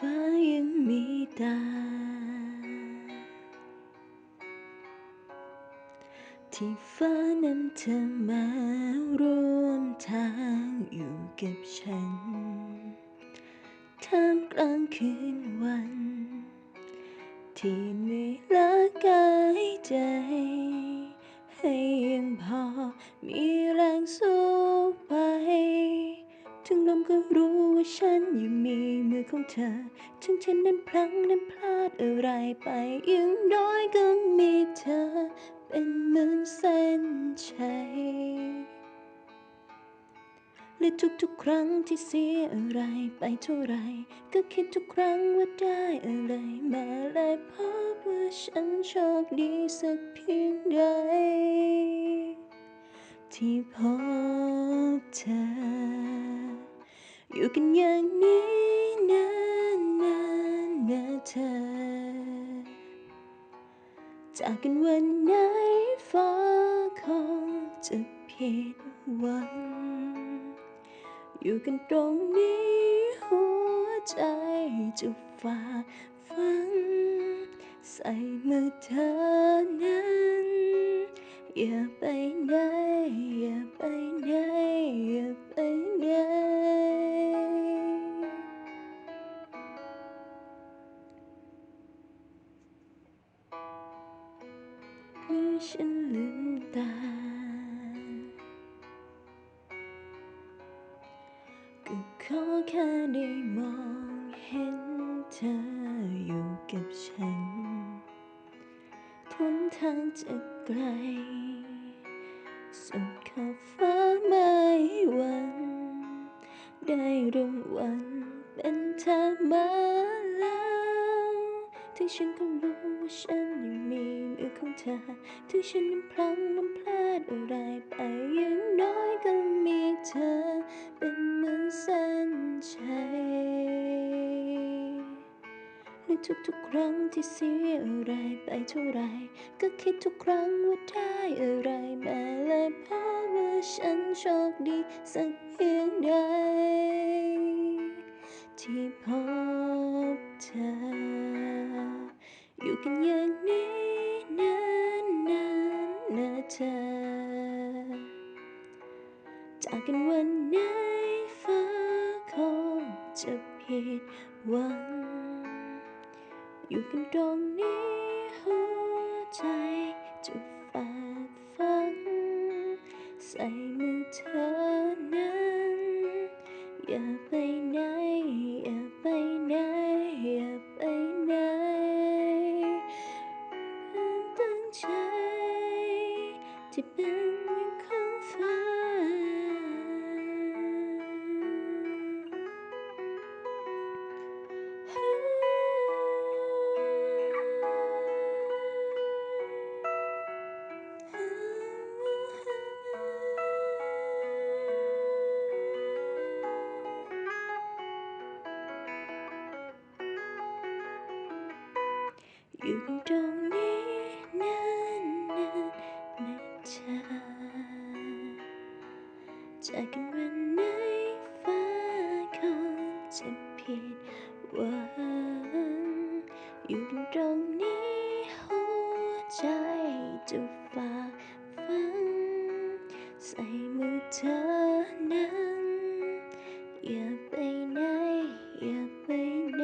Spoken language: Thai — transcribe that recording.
ฟ้ายังมีตา ที่ฟ้านั้นเธอมาร่วมทางอยู่กับฉัน ท่ามกลางคืนวัน ที่เหนื่อยล้ากายใจ ให้ยังพอมีแรงสู้ไป ถึงลมก็รู้ว่าฉันยู่ในมือ ของเธอถึงฉันนั้นพลั้งนั้นพลาดอะไรไปอยังน้อยก็มีเธอ เป็นเหมือนเส้นชัยและทุกๆครั้งที่เสียอะไรไปเท่าไร ก็คิดทุกครั้งว่าได้อะไรมาและพบว่าฉันโชคดีสักเพียงใดที่พบเธอ อยู่กันอย่างนี้ จากกันวันไหนฟ้าคงจะผิดหวัง อยู่กันตรงนี้หัวใจจะฝ่าฟัง ใส่มือเธอนั้น อย่าไป ฉันลืมตา ก็ขอแค่ได้มองเห็นเธออยู่กับฉันทนทางจะไกล สุดขอบฟ้าไม่วัน ได้รางวัลเป็นเธอมา ถึงฉันก็รู้ว่าฉันยังมีมือของเธอ ถึงฉันนั้นพลังนั้นพลาดอะไรไปอยังน้อยก็มีเธอ เป็นเหมือนเส้นชัยและทุกๆครั้งที่เสียอะไรไปเท่าไร ก็คิดทุกครั้งว่าได้อะไรมาและเพราะว่าฉันโชคดีสักเพียงใดที่พบเธอ อยู่กันอย่างนี้นานนานนะเธอ จากกันวันไหนฟ้าคงจะผิดหวัง อยู่กันตรงนี้หัวใจจะฝ่าฟัง ใส่มือเธอนั้น อย่าไปไหน ที่เป็นอย่า จะผิดหวังอยู่ตรงนี้หัวใจจะฝากฟังใส่มือเธอนั้น อย่าไปไหน อย่าไปไหน